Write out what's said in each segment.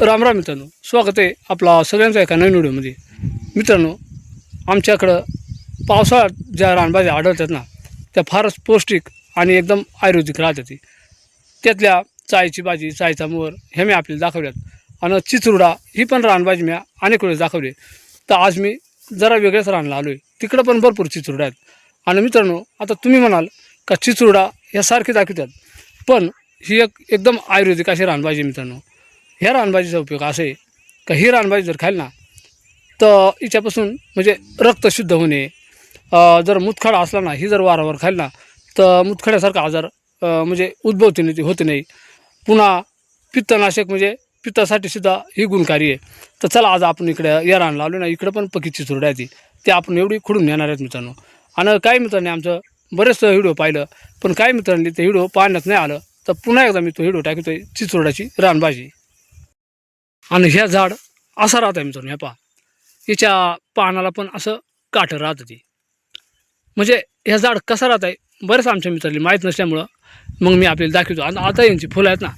राम राम मित्रांनो स्वागत आहे आपला सगळ्यांचा एका नवीन व्हिडिओमध्ये. मित्रांनो आमच्याकडं पावसाळ्यात ज्या रानभाज्या आढळतात ना त्या फारच पौष्टिक आणि एकदम आयुर्वेदिक राहतात त्यातल्या चायची भाजी चायचा मोर हे मी आपल्याला दाखवल्यात. आणि चिचुरडा ही पण रानभाजी मी अनेक वेळेस दाखवली. तर आज मी जरा वेगळ्याच रानला आलो आहे तिकडं पण भरपूर चिचुरडा आहेत. आणि मित्रांनो आता तुम्ही म्हणाल का चिचुरडा ह्यासारखे दाखवतात. पण ही एक एकदम आयुर्वेदिक अशी रानभाजी मित्रांनो. ह्या रानभाजीचा उपयोग असा आहे का ही रानभाजी जर खाईल ना तर हिच्यापासून म्हणजे रक्त शुद्ध होणे जर मुतखडा असला ना ही जर वारंवार खाईल ना तर मुतखड्यासारखा आजार म्हणजे उद्भवते नाही होते नाही. पुन्हा पित्तनाशक म्हणजे पित्तासाठी सुद्धा ही गुणकारी आहे. तर चला आज आपण इकडे या रान लावलो ना इकडं पण पकीची चुरड आहे ती. ते आपण एवढी खुडून येणार आहेत मित्रांनो. आणि काही मित्रांनी आमचं बरेच व्हिडिओ पाहिलं पण काही मित्रांनी ते व्हिडिओ पाहण्यात नाही आलं. तर पुन्हा एकदा मी तो व्हिडिओ टाकतोय चिचुरडाची रानभाजी. आणि ह्या झाड असं राहतं मित्रांनो ह्या पहा. याच्या पानाला पण असं काठं राहतं ती. म्हणजे ह्या झाड कसं राहत आहे बरेच आमच्या मित्रांनी माहीत नसल्यामुळं मग मी आपल्याला दाखवतो. आणि आता यांची फुलं आहेत ना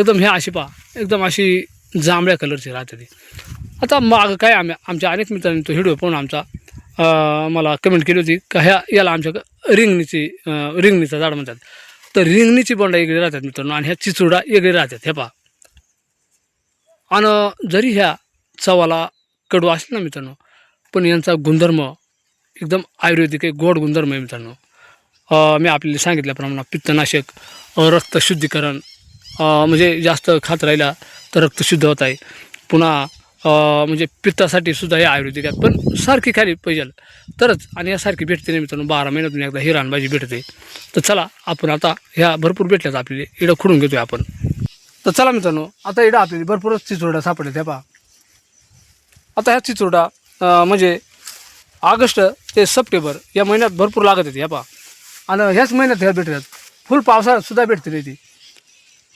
एकदम ह्या अशी पहा एकदम अशी जांभळ्या कलरची राहते ती. आता माग काय आम्ही आमच्या अनेक मित्रांनी तो व्हिडिओ पाहून आमचा मला कमेंट केली होती का ह्या याला आमच्या रिंगणीची रिंगणीचं झाड म्हणतात. तर रिंगणीची बोंडा वेगळी राहतात मित्रांनो आणि ह्या चिचुडा वेगळी राहतात हे पहा. आणि जरी ह्या चवाला कडू असले ना मित्रांनो पण यांचा गुणधर्म एकदम आयुर्वेदिक आहे गोड गुणधर्म आहे मित्रांनो. मी आपल्याला सांगितल्याप्रमाणे पित्तनाशक रक्तशुद्धीकरण रक्त शुद्धीकरण म्हणजे जास्त खात राहिला तर रक्त शुद्ध होत आहे. पुन्हा म्हणजे पित्तासाठी सुद्धा हे आयुर्वेदिक आहे पण सारखी खाली पाहिजे. तरच आणि यासारखी भेटते नाही मित्रांनो बारा महिन्यातून एकदा ही भेटते. तर चला आपण आता ह्या भरपूर भेटल्यात आपल्याला इडं खुडून घेतोय आपण. तर चला मित्रांनो आता इडं आपल्याला भरपूरच चिचोरडा सापडले त्या पहा. आता ह्या चिचोरडा म्हणजे ऑगस्ट ते सप्टेंबर या महिन्यात भरपूर लागत येते ह्या पहा. आणि ह्याच महिन्यात ह्या भेटतात फुल पावसाळ्यात सुद्धा भेटते रे ती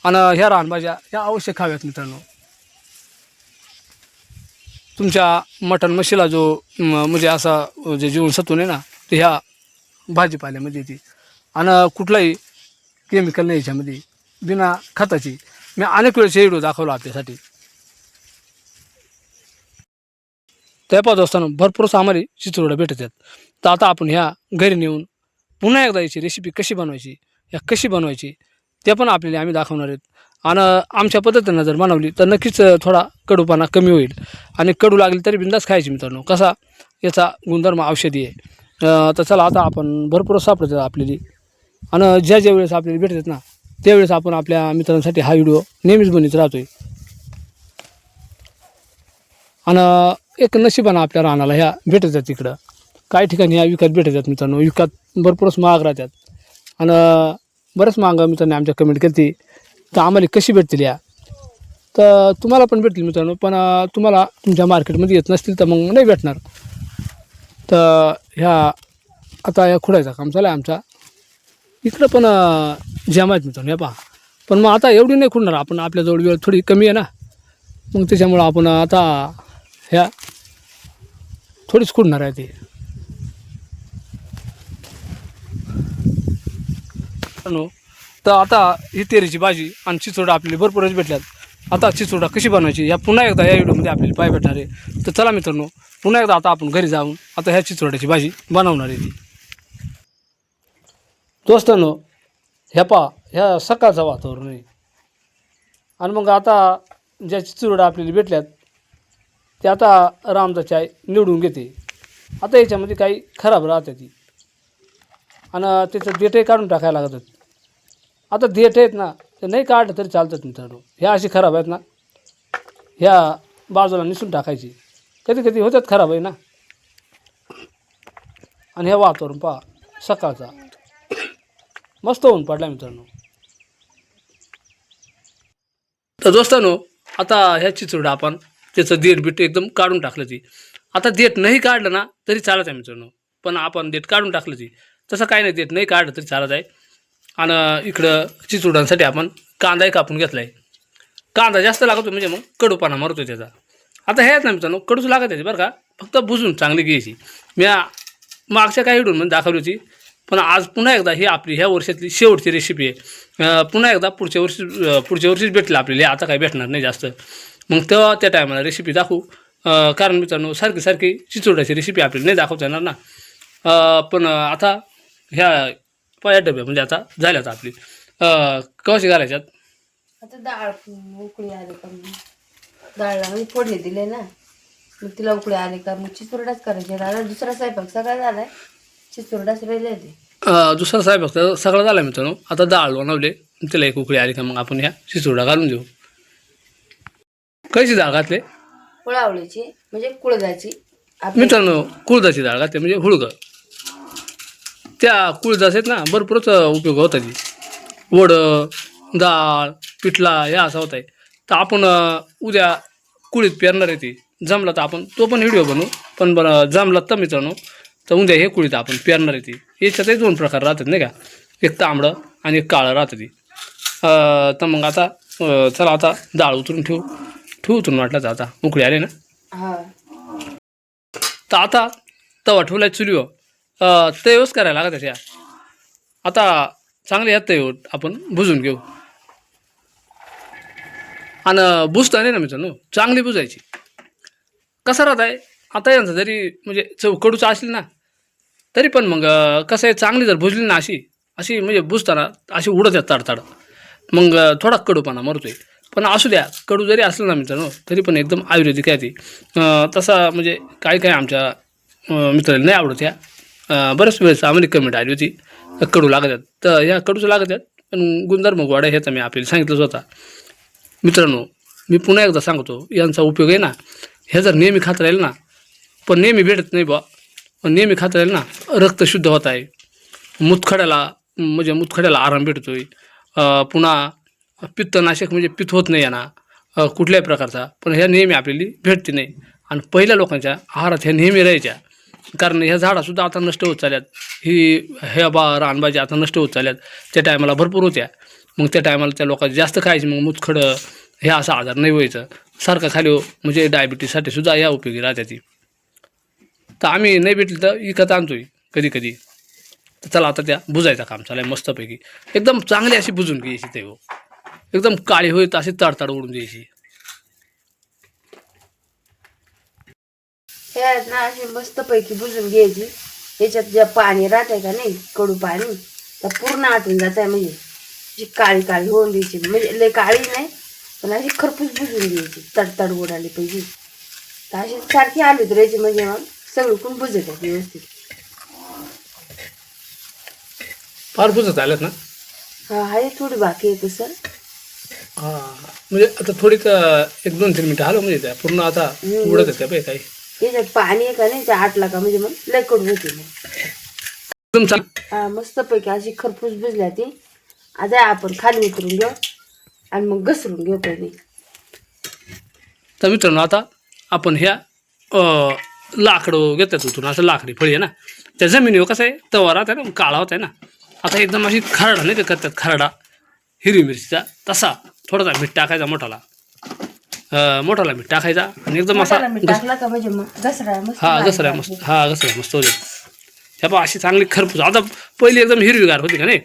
आणि ह्या रानभाज्या ह्या अवश्य खाव्यात मित्रांनो. तुमच्या मटण मशीला जो म्हणजे असा जे जीवनसत्व आहे ना ते ह्या भाजीपाल्यामध्ये येते. आणि कुठलाही केमिकल नाही याच्यामध्ये. बिना खताची. मी अनेक वेळेस हे व्हिडिओ दाखवला आपल्यासाठी. त्या पाहत असताना भरपूर सामारी चिचोरडा भेटत आहेत. तर आता आपण ह्या घरी नेऊन पुन्हा एकदा याची रेसिपी कशी बनवायची या कशी बनवायची ते पण आपल्याला आम्ही दाखवणार आहेत. आणि आमच्या पद्धतीनं जर बनवली तर नक्कीच थोडा कडूपणा कमी होईल. आणि कडू लागली तरी बिंदास खायची मित्रांनो. कसा याचा गुणधर्म औषधी आहे. तर चला आता आपण भरपूर सापडतात आपल्याला. आणि ज्या ज्या वेळेस आपल्याला भेटतात ना त्यावेळेस आपण आपल्या मित्रांसाठी हा व्हिडिओ नेहमीच बनवत राहतोय. आणि एक नशिबानं आपल्या रानाला ह्या भेटतात तिकडं काही ठिकाणी ह्या विकत भेटतात मित्रांनो. विकत भरपूरच महाग राहतात. आणि बरंच महाग मित्रांनी आमच्या कमेंट केली तर आम्हाला कशी भेटतील या? तर तुम्हाला पण भेटतील मित्रांनो. पण तुम्हाला तुमच्या मार्केटमध्ये येत नसतील तर मग नाही भेटणार. तर ह्या आता या खुडायचा काम चालू आहे आमचा इकडं पण जॅम आहेत मित्रांनो या पहा. पण मग आता एवढी नाही खुडणार आपण आपल्याजवळ वेळ थोडी कमी आहे ना. मग त्याच्यामुळं आपण आता ह्या थोडीच खुडणार आहे ते. तर आता ही तेरीची भाजी आणि चिचोडा आपल्याला भरपूरच भेटल्यात. आता चिचोडा कशी बनवायची या पुन्हा एकदा या व्हिडिओमध्ये आपल्याला पाय भेटणार आहे. तर चला मित्रांनो पुन्हा एकदा आता आपण घरी जाऊन आता ह्या चिचोड्याची भाजी बनवणार आहे ती. दोस्तांनो ह्या पा ह्या सकाळचं वातावरण आहे. आणि मग आता ज्या चिचुरडा आपल्याला भेटल्यात ते आता रामचा चाय निवडून घेते. आता याच्यामध्ये काही खराब राहते ती. आणि त्याचं देठही काढून टाकायला लागतात. आता देठ आहेत ना ते नाही काढलं तरी चालतात मित्रांनो. ह्या अशी खराब आहेत ना ह्या बाजूला निसून टाकायची. कधी कधी होतात खराब आहे ना. आणि ह्या वातावरण पहा सकाळचा. मस्त होऊन पडला मित्रांनो. तर दोस्तांनो आता ह्या चिचोडा आपण त्याचं देठ बीट एकदम काढून टाकलं ती. आता देठ नाही काढलं ना तरी चालत आहे मित्रांनो. पण आपण देठ काढून टाकलं ती. तसं काही नाही देठ नाही काढलं तरी चालत आहे. आणि इकडं चिचुडांसाठी आपण कांदाही कापून घेतला आहे कांदा जास्त लागतो म्हणजे मग कडूपाना मरतो त्याचा. आता हे ना मित्रांनो कडूच लागत आहे बरं का. फक्त बुजून चांगली घ्यायची. मी मागच्या काही व्हिडिओमध्ये दाखवली होती. पण आज पुन्हा एकदा ही आपली ह्या वर्षातली शेवटची रेसिपी आहे. पुन्हा एकदा पुढच्या वर्षी पुढच्या वर्षीच भेटली आपल्याला. आता काही भेटणार नाही जास्त. मग तेव्हा त्या टायमाला रेसिपी दाखवू. कारण मित्रांनो सारखी सारखी चिचोड्याची रेसिपी आपल्याला नाही दाखवता येणार ना. पण आता ह्या पाया डब्या म्हणजे आता झाल्यात आपली. कशी घालायच्यात? आता डाळ उकळी आली का डाळला फोडणी दिले ना. मग तिला उकळी आली का मग चिचुरडाच करायचे. दादा दुसरा स्वयंपाक सगळा झालाय. चिचुरडाच राहिले ते अं, दुसरा साहेब फक्त सगळं झालं मित्रांनो. आता डाळ बनवले तिला एक उकळी आली का मग आपण ह्या शिसोडा घालून देऊ. कशी डाळ घातले? कुळावळीची म्हणजे कुळदाची. आपली मित्रांनो कुळदाची डाळ घातली म्हणजे हुळगं. त्या कुळदास आहेत ना भरपूरच उपयोग होता ती. वडं डाळ पिठला या असा होत आहे तर आपण अं, उद्या कुळीत पेरणार आहे ती. जमला तर आपण तो पण व्हिडिओ बनवू. पण बरं जमला तर मित्रांनो तर उद्या हे कुळीत आपण पेरणार आहे ती. याच्यातही दोन प्रकार राहतात नाही का? एक तांबडं आणि एक काळं राहतं ती. तर मग आता चला आता डाळ उतरून ठेवू. ठेवू उतरून वाटलं तर आता उकळी आले ना? तर आता तवा ठेवलाय चुलीवर. तयवच करायला लागत त्याच्या आता चांगले ह्या तयवर आपण बुजून घेऊ. आणि बुजता नाही ना मित्रांनो? चांगली बुजायची. कसं राहत आहे आता यांचं जरी म्हणजे चव कडूचं असेल ना तरी पण मग कसं आहे चांगली जर भुजली ना अशी अशी म्हणजे बुजताना अशी उडत येत ताडताड. मग थोडा कडूपणा मरतोय. पण असू द्या कडू जरी असलं ना मित्रांनो तरी पण एकदम आयुर्वेदिक आहे ती. तसा म्हणजे काही काही आमच्या मित्राला नाही आवडत ह्या. बऱ्याच वेळेस आम्हाला कमेंट आली होती कडू लागत आहेत तर ह्या कडूचं लागत आहेत पण गुणधर्म हे तर मी आपल्याला सांगितलंच होता. मित्रांनो मी पुन्हा एकदा सांगतो यांचा उपयोग आहे ना हे जर नेहमी खात राहील ना पण नेहमी भेटत नाही बा नेहमी खात राहील ना रक्त शुद्ध होत आहे. मुतखड्याला म्हणजे मुतखड्याला आराम भेटतो आहे पुन्हा पित्तनाशक म्हणजे पित्त होत नाही यांना कुठल्याही प्रकारचा. पण ह्या नेहमी आपल्याला भेटते नाही. आणि पहिल्या लोकांच्या आहारात ह्या नेहमी राहायच्या. कारण ह्या झाडासुद्धा आता नष्ट होत चालल्यात. ही ह्या बा रानबाजी आता नष्ट होत चालल्यात. त्या टायमाला भरपूर होत्या. मग त्या टायमाला त्या लोकांना जास्त खायची. मग मुतखडं हे असा आजार नाही व्हायचं. सारखं खाली हो, म्हणजे डायबिटीससाठी सुद्धा या उपयोगी राहत्या ती तर आम्ही नाही भेटली तर विकत आणतोय कधी कधी. तर चला आता त्या बुजायचं काम चालू आहे मस्तपैकी. एकदम चांगली अशी बुजून घ्यायची ते हो. एकदम काळी होईत अशी तडताड ओढून द्यायची. हे आहेत ना अशी मस्तपैकी बुजून घ्यायची. याच्यात जे पाणी राहतंय का नाही कडू पाणी तर पूर्ण आटून जात आहे म्हणजे. अशी काळी काळी होऊन द्यायची. म्हणजे लय काळी नाही पण अशी खरपूस बुजून घ्यायची. तडतड उडाली पाहिजे. तर अशी सारखी आली तर याची म्हणजे मग. सगळीकडून बुजत आहे व्यवस्थित. फार बुजत आल्यात ना? हा आहे थोडी बाकी आहे तसं. हां म्हणजे आता थोडी तर एक दोन तीन मिनटं आलो म्हणजे त्या पूर्ण आता उडत येते बाई काही. पाणी आहे का नाही? ते आटला का? म्हणजे मग लय कडू होते मग एकदम चांग हा मस्तपैकी अशी खरपूस भिजल्या ती. आता आपण खाली उतरून घेऊ आणि मग घसरून घेऊ पहिले. तर मित्रांनो आता आपण ह्या अं, लाकडं घेतात उतरून असं लाकडी फळी आहे ना. त्या जमिनीवर कसं आहे तवा राहत आहे ना काळा होत आहे ना. आता एकदम अशी खरडा नाही का करतात खरडा. हिरवी मिरचीचा तसा थोडासा मीठ टाकायचा मोठाला. मोठाला मीठ टाकायचा आणि एकदम असा म्हणजे मग घसरा मस्त हा बारीक. मस्त हा होते त्या पहा अशी चांगली खरपूस आता पहिली एकदम हिरवीगार होती का नाही?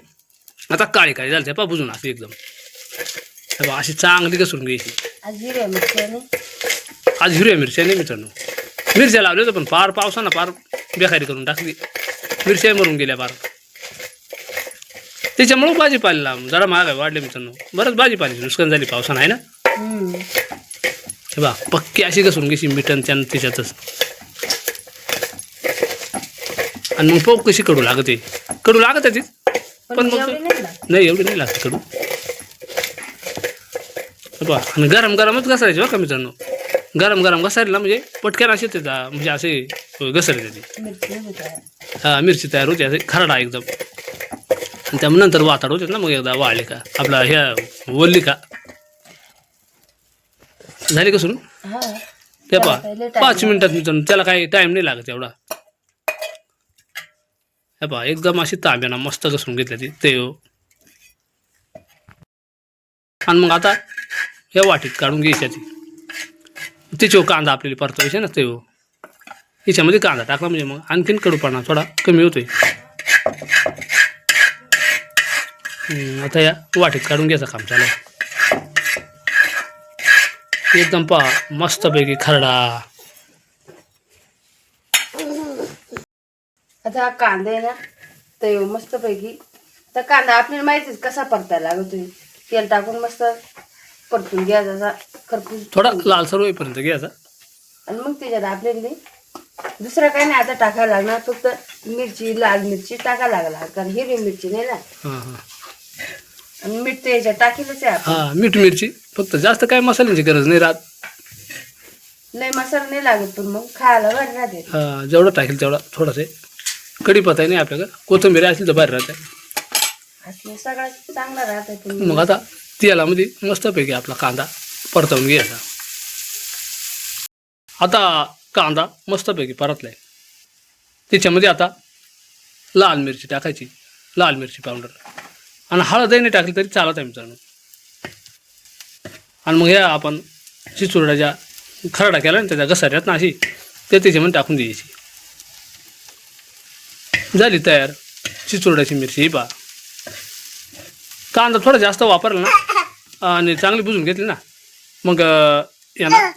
आता काळी काळी झाली त्या पहा बुजून अशी एकदम. त्या अशी चांगली घसरून घ्यायची. आज जिऱ्या मिरच्याने आज हिरव्या मिरच्या नाही मित्रांनो. मिरच्या लावल्या होत्या पण फार पावसानं फार बेकारी करून टाकली. मिरच्या मरून गेल्या फार. त्याच्यामुळं भाजीपाल्याला जरा महागाई वाढले मित्रांनो. बरंच भाजीपाल्याची नुकसान झाली पावसानं आहे ना. हे बा पक्की अशी घसरून घ्यायची मिठन त्यानं त्याच्यातच. आणि मग पाव कशी कडू लागते? कडू लागत आहे पण मग नाही एवढी नाही लागत कडू. पहा आणि गरम गरमच घसायची बरं का मित्रांनो. गरम गरम घसायला म्हणजे पटकन असे येतात म्हणजे असे घसरते ती. हा मिरची तयार होते असे खरडा एकदम. आणि त्यामुळे नंतर वाताड होते ना मग एकदा वाळली का आपला ह्या वल्ली का? झाली का सुरू? हा. ते पहा पाच मिनिटात मित्रांनो त्याला काही टाईम नाही लागत एवढा. हे पहा एकदम अशी तांब्याना मस्त घसरून घेतली ती ते हो. आणि मग आता या वाटीत काढून घ्यायच्या ती. त्याच्यावर कांदा आपल्याला परतावायचे ना ते हो. याच्यामध्ये कांदा टाकला म्हणजे मग आणखीन कडूपणा थोडा कमी होतोय. आता या वाटीत काढून घ्यायचं काम चालू एकदम पहा मस्तपैकी खरडा. आता हा कांदा आहे ना ते मस्तपैकी तर कांदा आपल्याला माहितीच कसा परतायला लागतोय. तेल टाकून मस्त परतून घ्या जसा खरपूस थोडा लालसर होईपर्यंत घ्यायचा आणि मग त्याच्यात आपल्याला दुसरं काही नाही आता टाकायला लागणार फक्त मिरची लाल मिरची टाकायला लागणार कारण हिरवी मिरची नाही ना. हां हां. आणि मीठ तर याच्यात टाकेलच आहे आपण. हां मीठ मिरची फक्त जास्त काय मसाल्यांची गरज नाही राहत. लय मसाला नाही लागत पण मग खायला बरं राहते. हां जेवढं टाकेल तेवढा थोडासा. कढीपत्ता नाही आपल्याकडं. कोथिंबीर असली तर बाहेर राहते. असं सगळ्यात चांगला राहते. पण मग आता तेलामध्ये मस्तपैकी आपला कांदा परतवून घ्यायचा. आता कांदा मस्तपैकी परतलाय. त्याच्यामध्ये आता लाल मिरची टाकायची. लाल मिरची पावडर. आणि हळदही नाही टाकली तरी चालत आहे मित्रांनो. आणि मग ह्या आपण चिचुरड्याच्या खरडा केला ना त्याच्या घसाऱ्यात ना अशी ते त्याच्यामध्ये टाकून द्यायची. झाली तयार. चिचुरड्याची मिरची ही पहा. कांदा थोडा जास्त वापरला ना आणि चांगली बुजून घेतली ना. मग यांना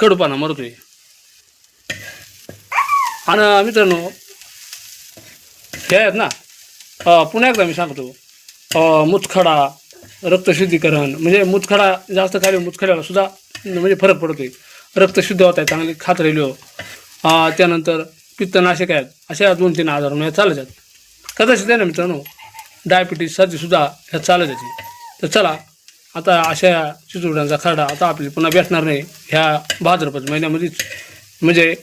कडूपाना मरतोय. आणि मित्रांनो हे आहेत ना पुन्हा एकदा मी सांगतो मुतखडा रक्तशुद्धीकरण म्हणजे मुतखडा जास्त खाली मुतखड्याला सुद्धा म्हणजे फरक पडतोय. रक्त शुद्ध होत आहे चांगली खात राहिलो हो. त्यानंतर पित्तनाशक आहेत अशा दोन तीन आजार ह्या चालत आहेत. कदाचित आहे ना मित्रांनो डायबिटीज सर्दीसुद्धा ह्या चालत येते तर चला आता अशा चिचुड्यांचा खरडा आता आपली पुन्हा भेटणार नाही ह्या भाद्रपद महिन्यामध्येच. म्हणजे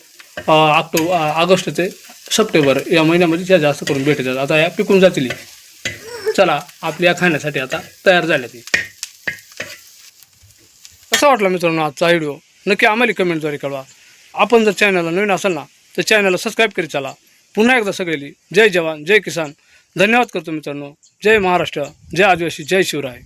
ऑक्टोबर ऑगस्ट ते सप्टेंबर या महिन्यामध्ये त्या जास्त करून भेटतात आता या पिकून जातील चला आपल्या खाण्यासाठी आता तयार झाल्या ती. कसा वाटला मित्रांनो आजचा व्हिडिओ? नक्की आम्हाला कमेंटद्वारे कळवा. आपण जर चॅनलला नवीन असाल ना तर चॅनलला सबस्क्राईब करीत चला. पुन्हा एकदा सगळेली जय जवान जय किसान. धन्यवाद करतो मित्रांनो. जय महाराष्ट्र. जय आदिवासी. जय शिवराय.